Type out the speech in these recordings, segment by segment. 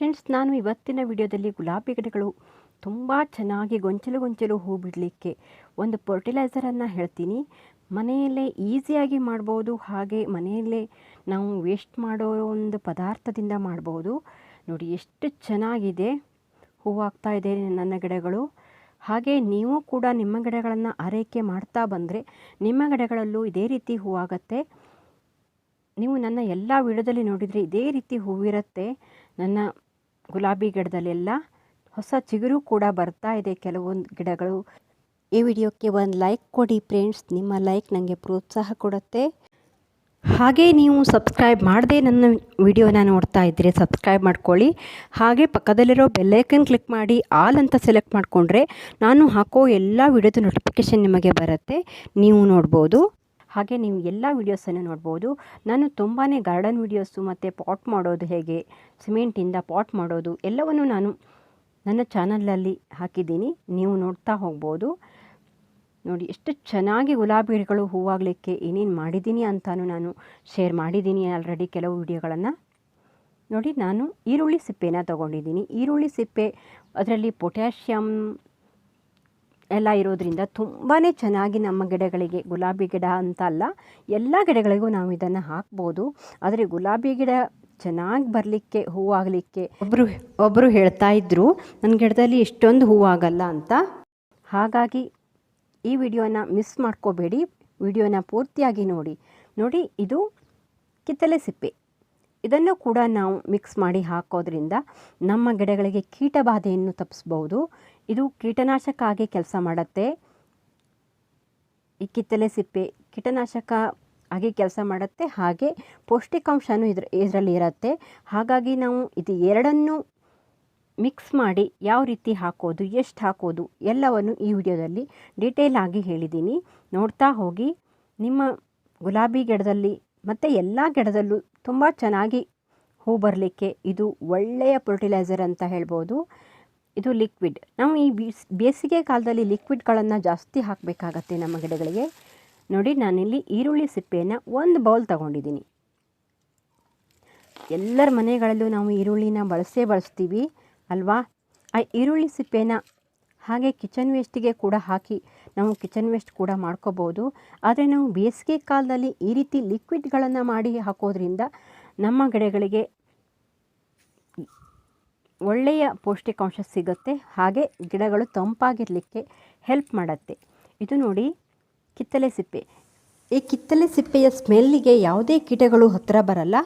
Friends, ನಾನು ಇವತ್ತಿನ ವಿಡಿಯೋದಲ್ಲಿ ಗುಲಾಬಿ ಗಿಡಗಳು ತುಂಬ ಚೆನ್ನಾಗಿ ಗೊಂಚಲು ಗೊಂಚಲು ಹೂ ಬಿಡಲಿಕ್ಕೆ ಒಂದು ಫರ್ಟಿಲೈಸರನ್ನು ಹೇಳ್ತೀನಿ. ಮನೆಯಲ್ಲೇ ಈಸಿಯಾಗಿ ಮಾಡ್ಬೋದು, ಹಾಗೆ ಮನೆಯಲ್ಲೇ ನಾವು ವೇಸ್ಟ್ ಮಾಡೋ ಒಂದು ಪದಾರ್ಥದಿಂದ ಮಾಡ್ಬೋದು. ನೋಡಿ, ಎಷ್ಟು ಚೆನ್ನಾಗಿದೆ ಹೂವಾಗ್ತಾ ಇದೆ ನನ್ನ ಗಿಡಗಳು. ಹಾಗೆ ನೀವು ಕೂಡ ನಿಮ್ಮ ಗಿಡಗಳನ್ನು ಆರೈಕೆ ಮಾಡ್ತಾ ಬಂದರೆ ನಿಮ್ಮ ಗಿಡಗಳಲ್ಲೂ ಇದೇ ರೀತಿ ಹೂವಾಗತ್ತೆ ನೀವು ನನ್ನ ಎಲ್ಲ ವಿಡಿಯೋದಲ್ಲಿ ನೋಡಿದರೆ ಇದೇ ರೀತಿ ಹೂವಿರುತ್ತೆ ನನ್ನ ಗುಲಾಬಿ ಗಿಡದಲ್ಲೆಲ್ಲ ಹೊಸ ಚಿಗುರು ಕೂಡ ಬರ್ತಾ ಇದೆ ಕೆಲವೊಂದು ಗಿಡಗಳು. ಈ ವಿಡಿಯೋಕ್ಕೆ ಒಂದು ಲೈಕ್ ಕೊಡಿ ಫ್ರೆಂಡ್ಸ್. ನಿಮ್ಮ ಲೈಕ್ ನನಗೆ ಪ್ರೋತ್ಸಾಹ ಕೊಡುತ್ತೆ. ಹಾಗೆ ನೀವು ಸಬ್ಸ್ಕ್ರೈಬ್ ಮಾಡದೆ ನನ್ನ ವಿಡಿಯೋನ ನೋಡ್ತಾ ಇದ್ದರೆ ಸಬ್ಸ್ಕ್ರೈಬ್ ಮಾಡ್ಕೊಳ್ಳಿ. ಹಾಗೆ ಪಕ್ಕದಲ್ಲಿರೋ ಬೆಲ್ಲೈಕನ್ ಕ್ಲಿಕ್ ಮಾಡಿ, ಆಲ್ ಅಂತ ಸೆಲೆಕ್ಟ್ ಮಾಡಿಕೊಂಡ್ರೆ ನಾನು ಹಾಕೋ ಎಲ್ಲ ವಿಡಿಯೋದ ನೋಟಿಫಿಕೇಷನ್ ನಿಮಗೆ ಬರುತ್ತೆ. ನೀವು ನೋಡ್ಬೋದು. ಹಾಗೆ ನೀವು ಎಲ್ಲ ವೀಡಿಯೋಸನ್ನು ನೋಡ್ಬೋದು. ನಾನು ತುಂಬಾ ಗಾರ್ಡನ್ ವೀಡಿಯೋಸು ಮತ್ತು ಪಾಟ್ ಮಾಡೋದು ಹೇಗೆ, ಸಿಮೆಂಟಿಂದ ಪಾಟ್ ಮಾಡೋದು ಎಲ್ಲವನ್ನು ನಾನು ನನ್ನ ಚಾನಲಲ್ಲಿ ಹಾಕಿದ್ದೀನಿ. ನೀವು ನೋಡ್ತಾ ಹೋಗ್ಬೋದು. ನೋಡಿ, ಎಷ್ಟು ಚೆನ್ನಾಗಿ ಗುಲಾಬಿ ಗಿಡಗಳು ಹೂವಾಗಲಿಕ್ಕೆ ಏನೇನು ಮಾಡಿದ್ದೀನಿ ಅಂತಲೂ ನಾನು ಶೇರ್ ಮಾಡಿದ್ದೀನಿ ಆಲ್ರೆಡಿ ಕೆಲವು ವಿಡಿಯೋಗಳನ್ನು. ನೋಡಿ, ನಾನು ಈರುಳ್ಳಿ ಸಿಪ್ಪೆನ ತೊಗೊಂಡಿದ್ದೀನಿ. ಈರುಳ್ಳಿ ಸಿಪ್ಪೆ, ಅದರಲ್ಲಿ ಪೊಟ್ಯಾಷಿಯಮ್ ಎಲ್ಲ ಇರೋದ್ರಿಂದ ತುಂಬಾ ಚೆನ್ನಾಗಿ ನಮ್ಮ ಗಿಡಗಳಿಗೆ, ಗುಲಾಬಿ ಗಿಡ ಅಂತ ಅಲ್ಲ, ಎಲ್ಲ ಗಿಡಗಳಿಗೂ ನಾವು ಇದನ್ನು ಹಾಕ್ಬೋದು. ಆದರೆ ಗುಲಾಬಿ ಗಿಡ ಚೆನ್ನಾಗಿ ಬರಲಿಕ್ಕೆ ಹೂವಾಗಲಿಕ್ಕೆ ಒಬ್ಬರು ಒಬ್ಬರು ಹೇಳ್ತಾ ಇದ್ದರು ನನ್ನ ಗಿಡದಲ್ಲಿ ಇಷ್ಟೊಂದು ಹೂವಾಗಲ್ಲ ಅಂತ. ಹಾಗಾಗಿ ಈ ವಿಡಿಯೋನ ಮಿಸ್ ಮಾಡ್ಕೋಬೇಡಿ. ವಿಡಿಯೋನ ಪೂರ್ತಿಯಾಗಿ ನೋಡಿ. ನೋಡಿ, ಇದು ಕಿತ್ತಲೆ ಸಿಪ್ಪೆ. ಇದನ್ನು ಕೂಡ ನಾವು ಮಿಕ್ಸ್ ಮಾಡಿ ಹಾಕೋದ್ರಿಂದ ನಮ್ಮ ಗಿಡಗಳಿಗೆ ಕೀಟಬಾಧೆಯನ್ನು ತಪ್ಪಿಸ್ಬೋದು. ಇದು ಕೀಟನಾಶಕ ಆಗಿ ಕೆಲಸ ಮಾಡುತ್ತೆ. ಈ ಕಿತ್ತಲೆ ಸಿಪ್ಪೆ ಕೀಟನಾಶಕ ಆಗಿ ಕೆಲಸ ಮಾಡುತ್ತೆ. ಹಾಗೆ ಪೌಷ್ಟಿಕಾಂಶನೂ ಇದ್ರ, ಇದರಲ್ಲಿ ಇರುತ್ತೆ. ಹಾಗಾಗಿ ನಾವು ಇದು ಎರಡನ್ನೂ ಮಿಕ್ಸ್ ಮಾಡಿ ಯಾವ ರೀತಿ ಹಾಕೋದು, ಎಷ್ಟು ಹಾಕೋದು ಎಲ್ಲವನ್ನು ಈ ವಿಡಿಯೋದಲ್ಲಿ ಡೀಟೇಲ್ ಆಗಿ ಹೇಳಿದ್ದೀನಿ. ನೋಡ್ತಾ ಹೋಗಿ. ನಿಮ್ಮ ಗುಲಾಬಿ ಗಿಡದಲ್ಲಿ ಮತ್ತು ಎಲ್ಲ ಗಿಡದಲ್ಲೂ ತುಂಬ ಚೆನ್ನಾಗಿ ಹೂ ಬರಲಿಕ್ಕೆ ಇದು ಒಳ್ಳೆಯ ಫರ್ಟಿಲೈಸರ್ ಅಂತ ಹೇಳ್ಬೋದು. ಇದು ಲಿಕ್ವಿಡ್ ನಾವು ಈ ಬೀಸ್ ಬೇಸಿಗೆ ಕಾಲದಲ್ಲಿ ಲಿಕ್ವಿಡ್ಗಳನ್ನು ಜಾಸ್ತಿ ಹಾಕಬೇಕಾಗತ್ತೆ ನಮ್ಮ ಗಿಡಗಳಿಗೆ. ನೋಡಿ, ನಾನಿಲ್ಲಿ ಈರುಳ್ಳಿ ಸಿಪ್ಪೆಯನ್ನು ಒಂದು ಬೌಲ್ ತಗೊಂಡಿದ್ದೀನಿ. ಎಲ್ಲರ ಮನೆಗಳಲ್ಲೂ ನಾವು ಈರುಳ್ಳಿನ ಬಳಸೇ ಬಳಸ್ತೀವಿ, ಅಲ್ವಾ? ಆ ಈರುಳ್ಳಿ ಸಿಪ್ಪೆನ ಹಾಗೆ ಕಿಚನ್ ವೇಸ್ಟಿಗೆ ಕೂಡ ಹಾಕಿ ನಾವು ಕಿಚನ್ ವೇಸ್ಟ್ ಕೂಡ ಮಾಡ್ಕೋಬೋದು. ಆದರೆ ನಾವು ಬೇಸಿಗೆ ಕಾಲದಲ್ಲಿ ಈ ರೀತಿ ಲಿಕ್ವಿಡ್ಗಳನ್ನು ಮಾಡಿ ಹಾಕೋದ್ರಿಂದ ನಮ್ಮ ಗಿಡಗಳಿಗೆ ಒಳ್ಳೆಯ ಪೌಷ್ಟಿಕಾಂಶ ಸಿಗುತ್ತೆ. ಹಾಗೆ ಗಿಡಗಳು ತಂಪಾಗಿರಲಿಕ್ಕೆ ಹೆಲ್ಪ್ ಮಾಡುತ್ತೆ. ಇದು ನೋಡಿ ಕಿತ್ತಲೆ ಸಿಪ್ಪೆ. ಈ ಕಿತ್ತಲೆ ಸಿಪ್ಪೆಯ ಸ್ಮೆಲ್ಲಿಗೆ ಯಾವುದೇ ಕೀಟಗಳು ಹತ್ತಿರ ಬರಲ್ಲ.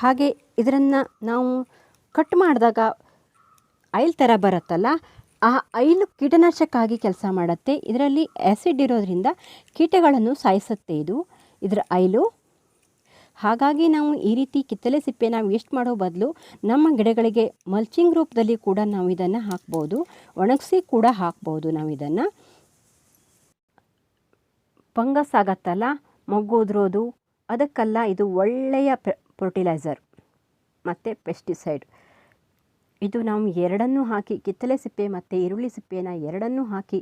ಹಾಗೆ ಇದರನ್ನು ನಾವು ಕಟ್ ಮಾಡಿದಾಗ ಐಲ್ ಥರ ಬರುತ್ತಲ್ಲ, ಆ ಐಲು ಕೀಟನಾಶಕ ಆಗಿ ಕೆಲಸ ಮಾಡುತ್ತೆ. ಇದರಲ್ಲಿ ಆ್ಯಸಿಡ್ ಇರೋದರಿಂದ ಕೀಟಗಳನ್ನು ಸಾಯಿಸುತ್ತೆ ಇದು. ಇದರ ಐಲು ಹಾಗಾಗಿ ನಾವು ಈ ರೀತಿ ಕಿತ್ತಲೆ ಸಿಪ್ಪೆನ ವೇಸ್ಟ್ ಮಾಡೋ ಬದಲು ನಮ್ಮ ಗಿಡಗಳಿಗೆ ಮಲ್ಚಿಂಗ್ ರೂಪದಲ್ಲಿ ಕೂಡ ನಾವು ಇದನ್ನು ಹಾಕ್ಬೋದು. ಒಣಗಿಸಿ ಕೂಡ ಹಾಕ್ಬೋದು ನಾವು ಇದನ್ನು. ಫಂಗಸ್ ಆಗತ್ತಲ್ಲ ಮೊಗ್ಗು ಉದ್ರೋದು ಅದಕ್ಕೆಲ್ಲ ಇದು ಒಳ್ಳೆಯ ಫರ್ಟಿಲೈಸರ್ ಮತ್ತು ಪೆಸ್ಟಿಸೈಡ್ ಇದು ನಾವು ಎರಡನ್ನೂ ಹಾಕಿ ಕಿತ್ತಲೆ ಸಿಪ್ಪೆ ಮತ್ತು ಈರುಳ್ಳಿ ಸಿಪ್ಪೆನ ಎರಡನ್ನೂ ಹಾಕಿ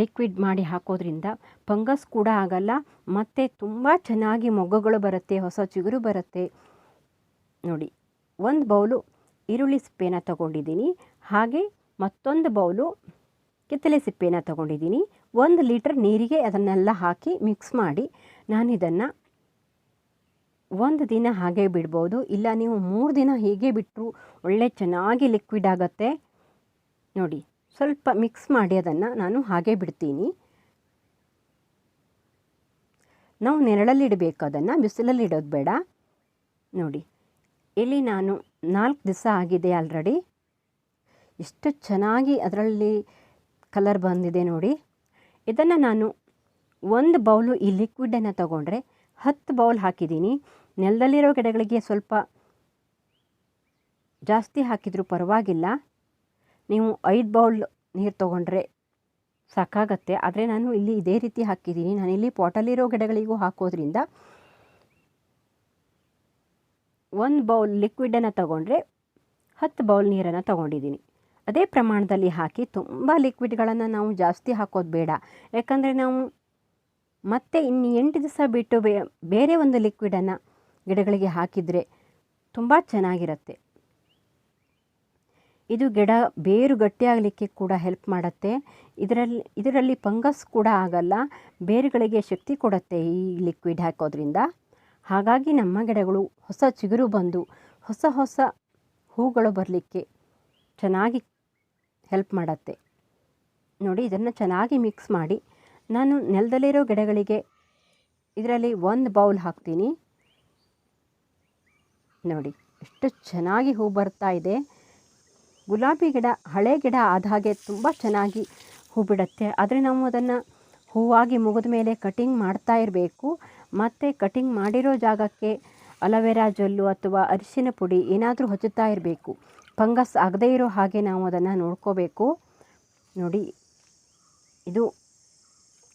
ಲಿಕ್ವಿಡ್ ಮಾಡಿ ಹಾಕೋದ್ರಿಂದ ಫಂಗಸ್ ಕೂಡ ಆಗಲ್ಲ, ಮತ್ತು ತುಂಬ ಚೆನ್ನಾಗಿ ಮೊಗ್ಗುಗಳು ಬರುತ್ತೆ, ಹೊಸ ಚಿಗುರು ಬರುತ್ತೆ. ನೋಡಿ, ಒಂದು ಬೌಲು ಈರುಳ್ಳಿ ಸಿಪ್ಪೆನ ತಗೊಂಡಿದ್ದೀನಿ, ಹಾಗೆ ಮತ್ತೊಂದು ಬೌಲು ಕಿತ್ತಲೆ ಸಿಪ್ಪೆನ ತಗೊಂಡಿದ್ದೀನಿ. ಒಂದು ಲೀಟರ್ ನೀರಿಗೆ ಅದನ್ನೆಲ್ಲ ಹಾಕಿ ಮಿಕ್ಸ್ ಮಾಡಿ ನಾನು ಇದನ್ನು ಒಂದು ದಿನ ಹಾಗೆ ಬಿಡ್ಬೋದು. ಇಲ್ಲ, ನೀವು ಮೂರು ದಿನ ಹೀಗೆ ಬಿಟ್ಟರು ಒಳ್ಳೆ ಚೆನ್ನಾಗಿ ಲಿಕ್ವಿಡ್ ಆಗುತ್ತೆ. ನೋಡಿ ಸ್ವಲ್ಪ ಮಿಕ್ಸ್ ಮಾಡಿ ಅದನ್ನು ನಾನು ಹಾಗೆ ಬಿಡ್ತೀನಿ. ನಾವು ನೆರಳಲ್ಲಿ ಇಡಬೇಕು ಅದನ್ನು, ಬಿಸಿಲಲ್ಲಿ ಇಡೋದು ಬೇಡ. ನೋಡಿ, ಇಲ್ಲಿ ನಾನು ನಾಲ್ಕು ದಿವಸ ಆಗಿದೆ ಆಲ್ರೆಡಿ ಎಷ್ಟು ಚೆನ್ನಾಗಿ ಅದರಲ್ಲಿ ಕಲರ್ ಬಂದಿದೆ ನೋಡಿ. ಇದನ್ನು ನಾನು ಒಂದು ಬೌಲು ಈ ಲಿಕ್ವಿಡನ್ನು ತಗೊಂಡ್ರೆ ಹತ್ತು ಬೌಲ್ ಹಾಕಿದ್ದೀನಿ. ನೆಲದಲ್ಲಿರೋ ಗಿಡಗಳಿಗೆ ಸ್ವಲ್ಪ ಜಾಸ್ತಿ ಹಾಕಿದರೂ ಪರವಾಗಿಲ್ಲ. ನೀವು ಐದು ಬೌಲ್ ನೀರು ತೊಗೊಂಡ್ರೆ ಸಾಕಾಗತ್ತೆ. ಆದರೆ ನಾನು ಇಲ್ಲಿ ಇದೇ ರೀತಿ ಹಾಕಿದ್ದೀನಿ. ನಾನಿಲ್ಲಿ ಪಾಟಲ್ಲಿರೋ ಗಿಡಗಳಿಗೂ ಹಾಕೋದ್ರಿಂದ ಒಂದು ಬೌಲ್ ಲಿಕ್ವಿಡನ್ನು ತಗೊಂಡ್ರೆ ಹತ್ತು ಬೌಲ್ ನೀರನ್ನು ತಗೊಂಡಿದ್ದೀನಿ. ಅದೇ ಪ್ರಮಾಣದಲ್ಲಿ ಹಾಕಿ ತುಂಬ ಲಿಕ್ವಿಡ್ಗಳನ್ನು ನಾವು ಜಾಸ್ತಿ ಹಾಕೋದು ಬೇಡ. ಯಾಕಂದರೆ ನಾವು ಮತ್ತೆ ಇನ್ನು ಎಂಟು ದಿವಸ ಬಿಟ್ಟು ಬೇರೆ ಒಂದು ಲಿಕ್ವಿಡನ್ನು ಗಿಡಗಳಿಗೆ ಹಾಕಿದರೆ ತುಂಬ ಚೆನ್ನಾಗಿರುತ್ತೆ. ಇದು ಗಿಡ ಬೇರು ಗಟ್ಟಿಯಾಗಲಿಕ್ಕೆ ಕೂಡ ಹೆಲ್ಪ್ ಮಾಡುತ್ತೆ. ಇದರಲ್ಲಿ ಇದರಲ್ಲಿ ಫಂಗಸ್ ಕೂಡ ಆಗಲ್ಲ, ಬೇರುಗಳಿಗೆ ಶಕ್ತಿ ಕೊಡುತ್ತೆ ಈ ಲಿಕ್ವಿಡ್ ಹಾಕೋದ್ರಿಂದ. ಹಾಗಾಗಿ ನಮ್ಮ ಗಿಡಗಳು ಹೊಸ ಚಿಗುರು ಬಂದು ಹೊಸ ಹೊಸ ಹೂಗಳು ಬರಲಿಕ್ಕೆ ಚೆನ್ನಾಗಿ ಹೆಲ್ಪ್ ಮಾಡುತ್ತೆ. ನೋಡಿ ಇದನ್ನು ಚೆನ್ನಾಗಿ ಮಿಕ್ಸ್ ಮಾಡಿ, ನಾನು ನೆಲದಲ್ಲಿರೋ ಗಿಡಗಳಿಗೆ ಇದರಲ್ಲಿ ಒಂದು ಬೌಲ್ ಹಾಕ್ತೀನಿ. ನೋಡಿ, ಎಷ್ಟು ಚೆನ್ನಾಗಿ ಹೂ ಬರ್ತಾ ಇದೆ. ಗುಲಾಬಿ ಗಿಡ, ಹಳೆ ಗಿಡ ಆದ ಹಾಗೆ ತುಂಬ ಚೆನ್ನಾಗಿ ಹೂ ಬಿಡುತ್ತೆ ಆದರೆ ನಾವು ಅದನ್ನು ಹೂವಾಗಿ ಮುಗಿದ ಮೇಲೆ ಕಟಿಂಗ್ ಮಾಡ್ತಾ ಇರಬೇಕು. ಮತ್ತು ಕಟಿಂಗ್ ಮಾಡಿರೋ ಜಾಗಕ್ಕೆ ಅಲವೆರಾ ಜೊಲ್ಲು ಅಥವಾ ಅರಿಶಿನ ಪುಡಿ ಏನಾದರೂ ಹಚ್ಚುತ್ತಾ ಇರಬೇಕು. ಫಂಗಸ್ ಆಗದೇ ಇರೋ ಹಾಗೆ ನಾವು ಅದನ್ನು ನೋಡ್ಕೋಬೇಕು. ನೋಡಿ, ಇದು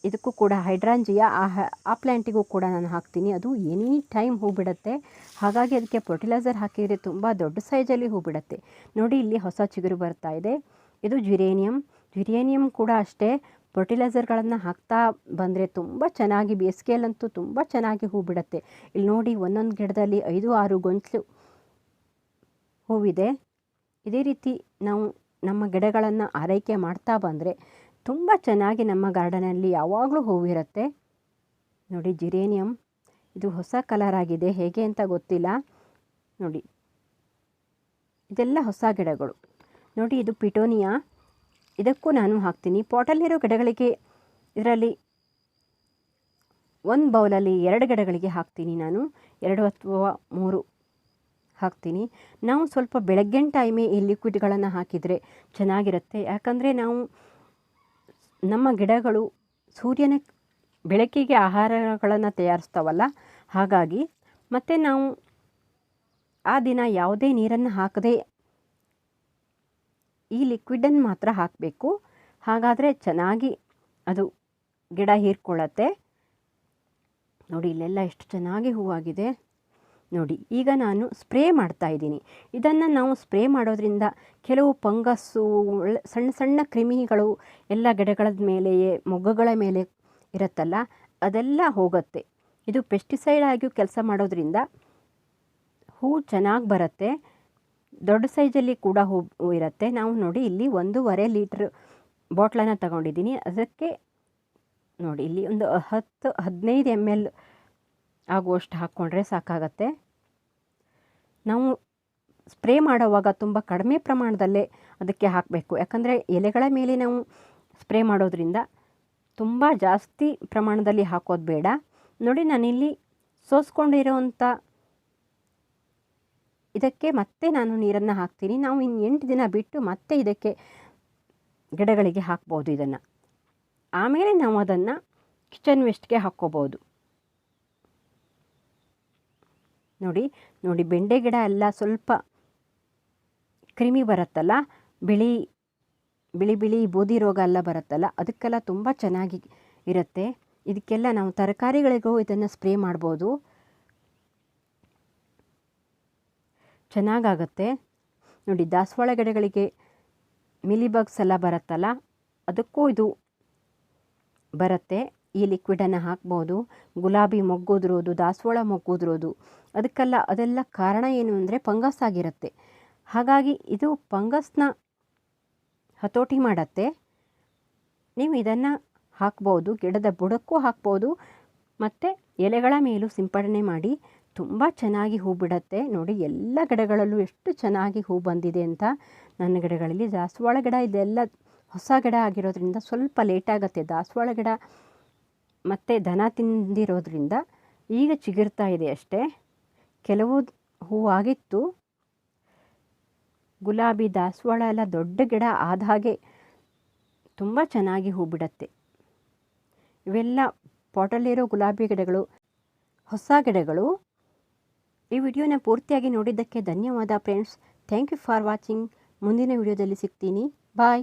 ಇದಕ್ಕೂ ಕೂಡ ಹೈಡ್ರಾಂಜಿಯ ಆ ಆ ಪ್ಲ್ಯಾಂಟಿಗೂ ಕೂಡ ನಾನು ಹಾಕ್ತೀನಿ. ಅದು ಎನಿ ಟೈಮ್ ಹೂ ಬಿಡುತ್ತೆ ಹಾಗಾಗಿ ಅದಕ್ಕೆ ಫರ್ಟಿಲೈಸರ್ ಹಾಕಿದರೆ ತುಂಬ ದೊಡ್ಡ ಸೈಜಲ್ಲಿ ಹೂ ಬಿಡುತ್ತೆ ನೋಡಿ, ಇಲ್ಲಿ ಹೊಸ ಚಿಗುರು ಬರ್ತಾ ಇದೆ. ಇದು ಜ್ಯುರೇನಿಯಂ. ಜ್ಯುರೇನಿಯಂ ಕೂಡ ಅಷ್ಟೇ. ಫರ್ಟಿಲೈಸರ್ಗಳನ್ನು ಹಾಕ್ತಾ ಬಂದರೆ ತುಂಬ ಚೆನ್ನಾಗಿ ಬೇಸಿಗೆಯಲ್ಲಂತೂ ತುಂಬ ಚೆನ್ನಾಗಿ ಹೂ ಬಿಡುತ್ತೆ ಇಲ್ಲಿ ನೋಡಿ, ಒಂದೊಂದು ಗಿಡದಲ್ಲಿ ಐದು, ಆರು ಗೊಂಚಲು ಹೂವಿದೆ. ಇದೇ ರೀತಿ ನಾವು ನಮ್ಮ ಗಿಡಗಳನ್ನು ಆರೈಕೆ ಮಾಡ್ತಾ ಬಂದರೆ ತುಂಬ ಚೆನ್ನಾಗಿ ನಮ್ಮ ಗಾರ್ಡನಲ್ಲಿ ಯಾವಾಗಲೂ ಹೂವಿರುತ್ತೆ ನೋಡಿ ಜಿರೇನಿಯಂ, ಇದು ಹೊಸ ಕಲರ್ ಆಗಿದೆ. ಹೇಗೆ ಅಂತ ಗೊತ್ತಿಲ್ಲ. ನೋಡಿ, ಇದೆಲ್ಲ ಹೊಸ ಗಿಡಗಳು. ನೋಡಿ, ಇದು ಪಿಟೋನಿಯಾ. ಇದಕ್ಕೂ ನಾನು ಹಾಕ್ತೀನಿ. ಪಾಟಲ್ಲಿರೋ ಗಿಡಗಳಿಗೆ ಇದರಲ್ಲಿ ಒಂದು ಬೌಲಲ್ಲಿ ಎರಡು ಗಿಡಗಳಿಗೆ ಹಾಕ್ತೀನಿ ನಾನು. ಎರಡು ಅಥವಾ ಮೂರು ಹಾಕ್ತೀನಿ. ನಾವು ಸ್ವಲ್ಪ ಬೆಳಗ್ಗಿನ ಟೈಮೇ ಈ ಲಿಕ್ವಿಡ್ಗಳನ್ನು ಹಾಕಿದರೆ ಚೆನ್ನಾಗಿರುತ್ತೆ. ಯಾಕಂದರೆ ನಾವು ನಮ್ಮ ಗಿಡಗಳು ಸೂರ್ಯನ ಬೆಳಕಿಗೆ ಆಹಾರಗಳನ್ನು ತಯಾರಿಸ್ತಾವಲ್ಲ, ಹಾಗಾಗಿ ಮತ್ತು ನಾವು ಆ ದಿನ ಯಾವುದೇ ನೀರನ್ನು ಹಾಕದೆ ಈ ಲಿಕ್ವಿಡನ್ನು ಮಾತ್ರ ಹಾಕಬೇಕು. ಹಾಗಾದರೆ ಚೆನ್ನಾಗಿ ಅದು ಗಿಡ ಹೀರ್ಕೊಳ್ಳತ್ತೆ. ನೋಡಿ, ಇಲ್ಲೆಲ್ಲ ಎಷ್ಟು ಚೆನ್ನಾಗಿ ಹೂವಾಗಿದೆ. ನೋಡಿ, ಈಗ ನಾನು ಸ್ಪ್ರೇ ಮಾಡ್ತಾ ಇದ್ದೀನಿ. ಇದನ್ನು ನಾವು ಸ್ಪ್ರೇ ಮಾಡೋದ್ರಿಂದ ಕೆಲವು ಒಳ್ಳೆ ಸಣ್ಣ ಸಣ್ಣ ಕ್ರಿಮಿಗಳು ಎಲ್ಲ ಗಿಡಗಳ ಮೇಲೆಯೇ, ಮೊಗ್ಗುಗಳ ಮೇಲೆ ಇರುತ್ತಲ್ಲ, ಅದೆಲ್ಲ ಹೋಗುತ್ತೆ. ಇದು ಪೆಸ್ಟಿಸೈಡ್ ಆಗಿಯೂ ಕೆಲಸ ಮಾಡೋದ್ರಿಂದ ಹೂ ಚೆನ್ನಾಗಿ ಬರುತ್ತೆ, ದೊಡ್ಡ ಸೈಜಲ್ಲಿ ಕೂಡ ಹೂ ಇರುತ್ತೆ. ನಾವು ನೋಡಿ, ಇಲ್ಲಿ ಒಂದೂವರೆ ಲೀಟ್ರ್ ಬಾಟ್ಲನ್ನು ತಗೊಂಡಿದ್ದೀನಿ. ಅದಕ್ಕೆ ನೋಡಿ, ಇಲ್ಲಿ ಒಂದು ಹತ್ತು, ಹದಿನೈದು ಎಂ ಎಲ್ ಆಗುವಷ್ಟು ಹಾಕ್ಕೊಂಡ್ರೆ ಸಾಕಾಗತ್ತೆ. ನಾವು ಸ್ಪ್ರೇ ಮಾಡುವಾಗ ತುಂಬ ಕಡಿಮೆ ಪ್ರಮಾಣದಲ್ಲೇ ಅದಕ್ಕೆ ಹಾಕಬೇಕು. ಯಾಕಂದರೆ ಎಲೆಗಳ ಮೇಲೆ ನಾವು ಸ್ಪ್ರೇ ಮಾಡೋದ್ರಿಂದ ತುಂಬ ಜಾಸ್ತಿ ಪ್ರಮಾಣದಲ್ಲಿ ಹಾಕೋದು ಬೇಡ. ನೋಡಿ ನಾನಿಲ್ಲಿ ಸೋಸ್ಕೊಂಡಿರೋವಂಥ ಇದಕ್ಕೆ ಮತ್ತೆ ನಾನು ನೀರನ್ನು ಹಾಕ್ತೀನಿ. ನಾವು ಇನ್ನು ಎಂಟು ದಿನ ಬಿಟ್ಟು ಮತ್ತೆ ಇದಕ್ಕೆ ಗಿಡಗಳಿಗೆ ಹಾಕ್ಬೋದು ಇದನ್ನು. ಆಮೇಲೆ ನಾವು ಅದನ್ನು ಕಿಚನ್ ವೇಸ್ಟ್ಗೆ ಹಾಕ್ಕೋಬೋದು. ನೋಡಿ ನೋಡಿ ಬೆಂಡೆ ಗಿಡ ಎಲ್ಲ ಸ್ವಲ್ಪ ಕ್ರಿಮಿ ಬರುತ್ತಲ್ಲ, ಬಿಳಿ ಬಿಳಿ ಬಿಳಿ ಬೂದಿ ರೋಗ ಎಲ್ಲ ಬರುತ್ತಲ್ಲ, ಅದಕ್ಕೆಲ್ಲ ತುಂಬ ಚೆನ್ನಾಗಿ ಇರುತ್ತೆ. ಇದಕ್ಕೆಲ್ಲ ನಾವು ತರಕಾರಿಗಳಿಗೂ ಇದನ್ನು ಸ್ಪ್ರೇ ಮಾಡ್ಬೋದು. ಚೆನ್ನಾಗಾಗತ್ತೆ. ನೋಡಿ ದಾಸವಾಳ ಗಿಡಗಳಿಗೆ ಮಿಲಿಬಗ್ಸ್ ಎಲ್ಲ ಬರುತ್ತಲ್ಲ, ಅದಕ್ಕೂ ಇದು ಬರುತ್ತೆ. ಈ ಲಿಕ್ವಿಡನ್ನು ಹಾಕ್ಬೋದು. ಗುಲಾಬಿ ಮೊಗ್ಗುದ್ರೋದು, ದಾಸವಾಳ ಮೊಗ್ಗುದ್ರೋದು. ಅದಕ್ಕೆಲ್ಲ ಅದೆಲ್ಲ ಕಾರಣ ಏನು ಅಂದರೆ ಫಂಗಸ್ ಆಗಿರುತ್ತೆ. ಹಾಗಾಗಿ ಇದು ಫಂಗಸ್ನ ಹತೋಟಿ ಮಾಡತ್ತೆ. ನೀವು ಇದನ್ನು ಹಾಕ್ಬೋದು, ಗಿಡದ ಬುಡಕ್ಕೂ ಹಾಕ್ಬೋದು. ಮತ್ತು ಎಲೆಗಳ ಮೇಲೂ ಸಿಂಪಡಣೆ ಮಾಡಿ ತುಂಬ ಚೆನ್ನಾಗಿ ಹೂ ಬಿಡತ್ತೆ. ನೋಡಿ, ಎಲ್ಲ ಗಿಡಗಳಲ್ಲೂ ಎಷ್ಟು ಚೆನ್ನಾಗಿ ಹೂ ಬಂದಿದೆ ಅಂತ ನನ್ನ ಗಿಡಗಳಲ್ಲಿ. ದಾಸವಾಳ ಗಿಡ ಇದೆಲ್ಲ ಹೊಸ ಗಿಡ ಆಗಿರೋದ್ರಿಂದ ಸ್ವಲ್ಪ ಲೇಟ್ ಆಗುತ್ತೆ. ದಾಸವಾಳ ಗಿಡ ಮತ್ತು ದನ ತಿಂದಿರೋದ್ರಿಂದ ಈಗ ಚಿಗುರ್ತಾ ಇದೆ ಅಷ್ಟೇ. ಕೆಲವು ಹೂವಾಗಿತ್ತು. ಗುಲಾಬಿ ದಾಸವಾಳ ಎಲ್ಲ ದೊಡ್ಡ ಗಿಡ ಆದ ಹಾಗೆ ತುಂಬ ಚೆನ್ನಾಗಿ ಹೂ ಬಿಡತ್ತೆ ಇವೆಲ್ಲ ಪಾಟಲ್ಲಿರೋ ಗುಲಾಬಿ ಗಿಡಗಳು, ಹೊಸ ಗಿಡಗಳು. ಈ ವಿಡಿಯೋನ ಪೂರ್ತಿಯಾಗಿ ನೋಡಿದ್ದಕ್ಕೆ ಧನ್ಯವಾದ friends. Thank you for watching. ಮುಂದಿನ ವಿಡಿಯೋದಲ್ಲಿ ಸಿಗ್ತೀನಿ. ಬಾಯ್.